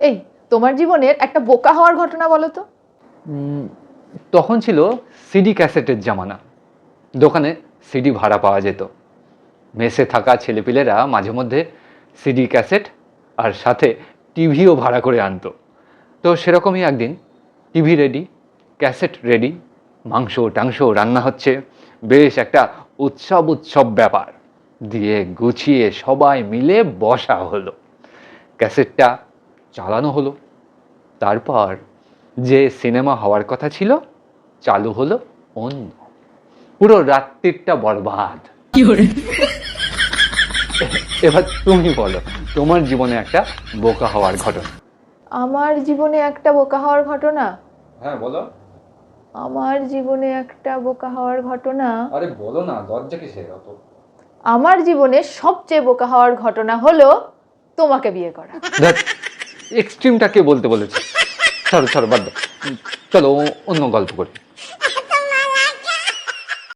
এই, তোমার জীবনের একটা বোকা হওয়ার ঘটনা বলো তো। তখন ছিল সিডি ক্যাসেটের জামানা। দোকানে সিডি ভাড়া পাওয়া যেত। মেসে থাকা ছেলেপিলেরা মাঝে মধ্যে সিডি ক্যাসেট আর সাথে টিভিও ভাড়া করে আনতো। তো সেরকমই একদিন টিভি রেডি, ক্যাসেট রেডি, মাংস, টাংস রান্না হচ্ছে, বেশ একটা উৎসব উৎসব ব্যাপার। দিয়ে গুছিয়ে সবাই মিলে বসা হলো। ক্যাসেটটা চালানো হলো। তারপর যে সিনেমা হওয়ার কথা ছিল চালু হলো অন্য। পুরো রাত্রিটা বরবাদ। এবার তুমি বলো তোমার জীবনে একটা বোকা হওয়ার ঘটনা? আমার জীবনে একটা বোকা হওয়ার ঘটনা? হ্যাঁ বলো। আমার জীবনে একটা বোকা হওয়ার ঘটনা? আরে বলো না লজ্জা কিসের অত? আমার জীবনে সবচেয়ে বোকা হওয়ার ঘটনা হলো তোমাকে বিয়ে করা। দেখ এক্সট্রিমটা কে বলতে বলেছে ছাড়ো ছাড়ো বাদ দাও। চলো অন্য গল্প করি